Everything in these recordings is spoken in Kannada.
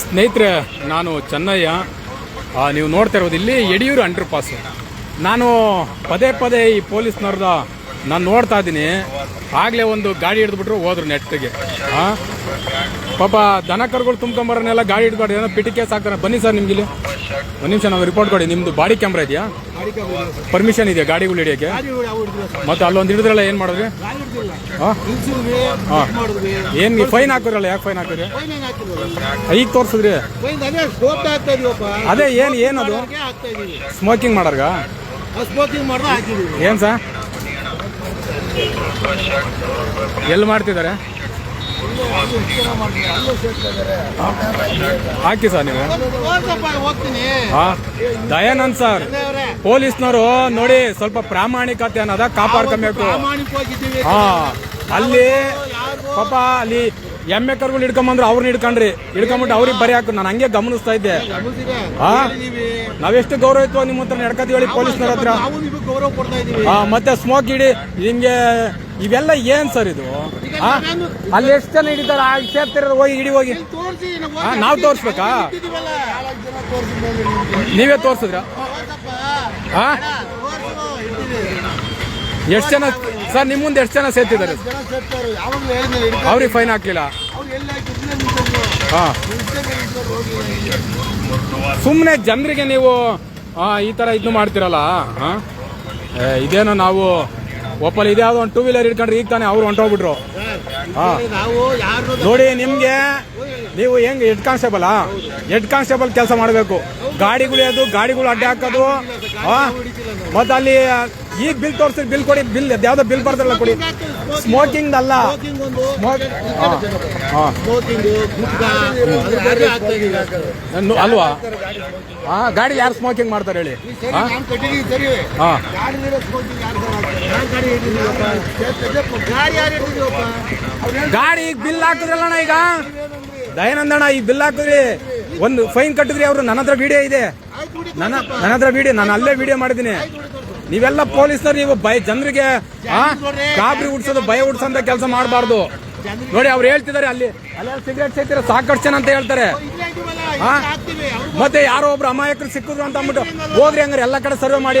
ಸ್ನೇಹಿತರೆ, ನಾನು ಚೆನ್ನಯ್ಯ. ನೀವು ನೋಡ್ತಾ ಇರೋದು ಇಲ್ಲಿ ಯಡಿಯೂರು ಅಂಡರ್ ಪಾಸ್ ನಾನು ಪದೇ ಪದೇ ಈ ಪೊಲೀಸ್ನವ್ರದ ನಾನು ನೋಡ್ತಾ ಇದ್ದೀನಿ. ಆಗಲೇ ಒಂದು ಗಾಡಿ ಹಿಡಿದ್ಬಿಟ್ರು ಹೋದ್ರು ನೆಟ್ಟಿಗೆ ಆ? ಪಾಪ ದನ ಕರುಗಳು ತುಂಬ್ಕೊಂಬರೋನೆಲ್ಲ ಗಾಡಿ ಹಿಡ್ಬಾರ್ದು ಏನೋ ಪಿಟಿ ಕೇಸ್ ಹಾಕ್ತಾರೆ. ಬನ್ನಿ ಸರ್ ನಿಮ್ಗೆ ಇಲ್ಲಿ ಒಂದು ನಿಮಿಷ ನಾವು ರಿಪೋರ್ಟ್ ಕೊಡಿ. ನಿಮ್ದು ಬಾಡಿ ಕ್ಯಾಮ್ರಾ ಇದೆಯಾ? ಪರ್ಮಿಷನ್ ಇದೆಯಾ ಗಾಡಿಗಳು ಹಿಡಿಯೋಕ್ಕೆ? ಮತ್ತೆ ಅಲ್ಲೊಂದು ಹಿಡಿದ್ರಲ್ಲ ಏನು ಮಾಡಿದ್ರಿ? ಹಾಂ? ಏನು ಫೈನ್ ಹಾಕಿದ್ರಲ್ಲ, ಯಾಕೆ ಫೈನ್ ಹಾಕಿದ್ರಿ? ಈಗ ತೋರಿಸಿದ್ರಿ? ಅದೇ ಏನು, ಏನದು? ಸ್ಮೋಕಿಂಗ್ ಮಾಡಾರ್ಗ? ಏನು ಸರ್? ಎಲ್ಲಿ ಮಾಡ್ತಿದ್ದಾರೆ? ಹಾಕಿ ಸರ್ ನೀವು. ಹಾ ದಯಾನಂದ್ ಸರ್ ಪೊಲೀಸ್ನವರು ನೋಡಿ ಸ್ವಲ್ಪ ಪ್ರಾಮಾಣಿಕತೆ ಅನ್ನೋದ ಕಾಪಾಡ್ಕೊಬೇಕು. ಹಾ ಅಲ್ಲಿ ಪಾಪ ಅಲ್ಲಿ ಎಮ್ಮೆ ಕರ್ಗಳು ಹಿಡ್ಕೊಂಬಂದ್ರೆ ಅವ್ರನ್ನ ಹಿಡ್ಕೊಂಡ್ರಿ. ಹಿಡ್ಕೊಂಬಿಟ್ಟು ಅವ್ರಿಗೆ ಬರಿ ಹಾಕು. ನಾನು ಹಂಗೆ ಗಮನಿಸ್ತಾ ಇದ್ದೆ. ಹಾ ನಾವೆಷ್ಟು ಗೌರವ ಇತ್ತು ನಿಮ್ಮ ಹತ್ರ ನಡ್ಕತಿ ಹೇಳಿ ಪೊಲೀಸ್ನವ್ರ ಹತ್ರ. ನಿಮಗೆ ಹಾ ಮತ್ತೆ ಸ್ಮೋಕ್ ಇಡಿ ಹಿಂಗೆ ಇವೆಲ್ಲ ಏನ್ ಸರ್ ಇದು? ಅಲ್ಲಿ ಎಷ್ಟು ಜನ ಹಿಡಿತಾರ? ಆಗ ಸೇರ್ತಿರೋದು ಹೋಗಿ ಇಡಿ ಹೋಗಿ. ನಾವು ತೋರಿಸ್ಬೇಕಾ? ನಾವ್ ತೋರ್ಸಿದ್ರ? ಹಾ ಎಷ್ಟು ಜನ ಸರ್ ನಿಮ್ಮ ಮುಂದೆ ಎಷ್ಟು ಜನ ಸೇರ್ತಿದ್ದಾರೆ? ಸೇರ್ತಾರೆ? ಅವ್ರಿಗೆ ಫೈನ್ ಹಾಕ್ಲಿಲ್ಲ. ಹಾ. ಸುಮ್ಮನೆ ಜನರಿಗೆ ನೀವು ಈ ತರ ಇದು ಮಾಡ್ತಿರಲ್ಲ ಇದೇನೋ ನಾವು ಒಪ್ಪಲ್ ಇದ್ಯಾವುದೋ ಒಂದು ಟೂ ವೀಲರ್ ಹಿಡ್ಕೊಂಡ್ರೆ ಈಗ ತಾನೆ ಅವ್ರು ಹೊಂಟೋಗ್ಬಿಟ್ರು. ನಾವು ಯಾರು ನೋಡಿ ನಿಮ್ಗೆ ನೀವು ಹೆಂಗ್ ಹೆಡ್ ಕಾನ್ಸ್ಟೇಬಲ್ ಹೆಡ್ ಕಾನ್ಸ್ಟೇಬಲ್ ಕೆಲಸ ಮಾಡಬೇಕು. ಗಾಡಿಗಳು ಅದು ಗಾಡಿಗಳು ಅಡ್ಡ ಹಾಕೋದು ಮತ್ತ ಅಲ್ಲಿ ಈಗ ಬಿಲ್ ತೋರಿಸಿ ಬಿಲ್ ಕೊಡಿ ಬಿಲ್ ಯಾವ್ದೋ ಬಿಲ್ ಬರ್ತಾರಲ್ಲ ಕೊಡಿ. ಸ್ಮೋಕಿಂಗ್ ಅಲ್ಲ ಅಲ್ವಾ? ಹಾ ಗಾಡಿ ಯಾರು ಸ್ಮೋಕಿಂಗ್ ಮಾಡ್ತಾರೆ ಹೇಳಿ? ಗಾಡಿ ಈಗ ಬಿಲ್ ಹಾಕಿದ್ರಲ್ಲಣ್ಣ ಈಗ? ದಯಾನಂದಣ್ಣ, ಈಗ ಬಿಲ್ ಹಾಕಿದ್ರಿ. ಒಂದು ಫೈನ್ ಕಟ್ಟಿದ್ರಿ ಅವರು. ನನ್ನ ಹತ್ರ ವಿಡಿಯೋ ಇದೆ. ನನ್ನ ನನ್ನ ಹತ್ರ ವಿಡಿಯೋ, ನಾನು ಅಲ್ಲೇ ವಿಡಿಯೋ ಮಾಡಿದ್ದೀನಿ. ನೀವೆಲ್ಲ ಪೊಲೀಸರು, ನೀವು ಭಯ ಜನರಿಗೆ, ಆ, ಗಾಬರಿ ಉಡ್ಸೋದು ಭಯ ಉಡ್ಸೋಂತ ಕೆಲಸ ಮಾಡಬಾರ್ದು. ನೋಡಿ, ಅವ್ರು ಹೇಳ್ತಿದ್ದಾರೆ ಅಲ್ಲಿ. ಅಲ್ಲಿ ಸಿಗರೇಟ್ ಸೇತಿರೋ ಸಾಕಷ್ಟು ಅಂತ ಹೇಳ್ತಾರೆ. ಮತ್ತೆ ಯಾರೋ ಒಬ್ರು ಅಮಾಯಕರು ಸಿಕ್ಕಿದ್ರು ಅಂತ ಅಂದ್ಬಿಟ್ಟು, ಹೋಗ್ರಿ ಹಂಗಾರೆ, ಎಲ್ಲ ಕಡೆ ಸರ್ವೆ ಮಾಡಿ.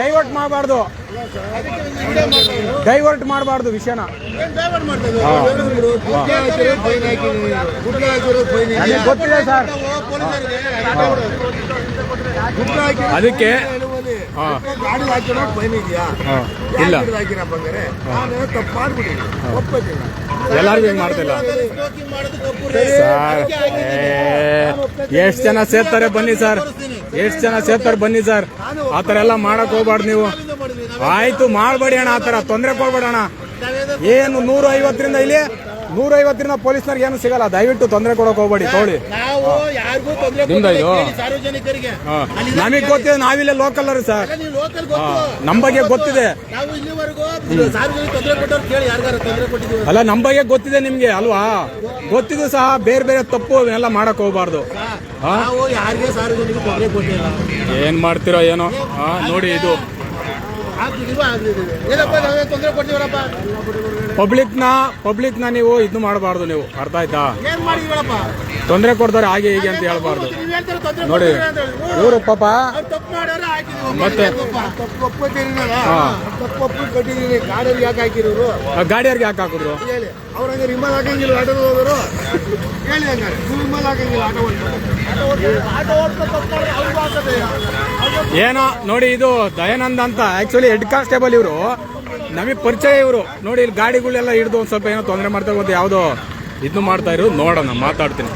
ಡೈವರ್ಟ್ ಮಾಡಬಾರ್ದು. ಡೈವರ್ಟ್ ಮಾಡಬಾರ್ದು ವಿಷಯನ. ನನಗೆ ಗೊತ್ತಿದೆ ಸರ್. ಅದಕ್ಕೆ ಹಾ. ಗಾಡಿ ಹಾಕಿರೋ ಫೈನ್ ಇದೆಯಾ? ಇಲ್ಲ. ಹಾಕಿರಪ್ಪ ಹಂಗಾರೆ ನಾನು ತಪ್ಪು ಮಾಡ್ಬಿಟ್ಟಿನಿ ಒಪ್ಪತ್ತಿಲ್ಲ ಎಲ್ಲರಿಗೂ ಹಿಂಗ್ ಮಾಡ್ತಿಲ್ಲ. ಸರ್ ಎಷ್ಟು ಜನ ಸೇರ್ತಾರೆ ಬನ್ನಿ ಸರ್. ಎಷ್ಟು ಜನ ಸೇರ್ತಾರೆ? ಬನ್ನಿ ಸರ್. ಆ ಥರ ಎಲ್ಲ ಮಾಡಕ್ ಹೋಗ್ಬಾರ್ದು ನೀವು. ಆಯ್ತು, ಮಾಡಬೇಡಿ ಅಣ್ಣ. ಆ ಥರ ತೊಂದರೆ ಕೊಡ್ಬೇಡ ಅಣ್ಣ. ಏನು ನೂರ ಐವತ್ತರಿಂದ ಇಲ್ಲಿ ನೂರ ದಿನ ಪೊಲೀಸ್ನವ್ರಿಗೆ ಏನು ಸಿಗಲ್ಲ. ದಯವಿಟ್ಟು ತೊಂದರೆ ಕೊಡಕ್ ಹೋಗ್ಬೇಡಿ ತೋಳಿ. ನಾವು ಯಾರಿಗೂ ತೊಂದರೆ ನಿಮ್ದ ಇದು? ಸಾರ್ವಜನಿಕರಿಗೆ. ಹಾ. ನಮಗ್ ಗೊತ್ತಿದೆ ನಾವಿಲ್ಲೇ ಲೋಕಲ್ ಸರ್. ನೀವು ಲೋಕಲ್ ಗೊತ್ತು. ನಮ್ ಬಗ್ಗೆ ಗೊತ್ತಿದೆ. ನಾವು ಇಲ್ಲಿವರೆಗೂ ಸಾರ್ವಜನಿಕ ತೊಂದರೆ ಕೊಟ್ಟವ್ರು ಕೇಳಿ ಯಾರಿಗಾರ ತೊಂದರೆ ಕೊಟ್ಟಿದ್ದೀವಿ. ಅಲ್ಲ ನಮ್ ಬಗ್ಗೆ ಗೊತ್ತಿದೆ ನಿಮ್ಗೆ ಅಲ್ವಾ? ಗೊತ್ತಿದ್ದು ಸಹ ಬೇರೆ ಬೇರೆ ತಪ್ಪು ಎಲ್ಲ ಮಾಡಕ್ ಹೋಗ್ಬಾರ್ದು. ಹಾ. ನಾವು ಯಾರಿಗೆ ಸಾರ್ವಜನಿಕ ತೊಂದರೆ ಕೊಟ್ಟಿಲ್ಲ. ಏನ್ ಮಾಡ್ತಿರೋ ಏನೋ? ಹಾ ನೋಡಿ ಇದು. ಪಬ್ಲಿಕ್ನ ಏನಪ್ಪ ನಾವೇ ತೊಂದರೆ ಕೊಡ್ತೀವರಪ್ಪ ಪಬ್ಲಿಕ್ನ ಪಬ್ಲಿಕ್ನ ನೀವು ಇದು ಮಾಡಬಾರ್ದು ನೀವು. ಅರ್ಥ ಆಯ್ತಾ? ತೊಂದರೆ ಕೊಡ್ತಾರೆ ಹಾಗೆ ಹೀಗೆ ಅಂತ ಹೇಳ್ಬಾರ್ದು. ನೀವ್ ಹೇಳ್ತೀರ ತೊಂದರೆ ನೋಡಿ. ಇವರು ಪಾಪ ಮತ್ತೆ? ಗಾಡಿಯವ್ರಿಗೆ ಯಾಕೆ ಹಾಕಿದ್ರು? ಹೇಳಿ. ಅವ್ರ ಹಂಗೆ ರಿಮಲ್ ಹಾಕಂಗಿಲ್ಲ ಹೇಳಿ ಏನೋ ನೋಡಿ ಇದು ದಯಾನಂದ ಅಂತ ಆಕ್ಚುಲಿ ಹೆಡ್ ಕಾನ್ಸ್ಟೇಬಲ್ ಇವರು. ನಮಗೆ ಪರಿಚಯ ಇವರು. ನೋಡಿ ಇಲ್ಲಿ ಗಾಡಿಗಳೆಲ್ಲ ಹಿಡಿದು ಒಂದು ಸ್ವಲ್ಪ ಏನೋ ತೊಂದರೆ ಮಾಡ್ತಾ ಇರ್ಬೋದು ಯಾವುದೋ ಇದನ್ನು ಮಾಡ್ತಾ ಇರೋದು. ನೋಡೋಣ, ಮಾತಾಡ್ತೀನಿ.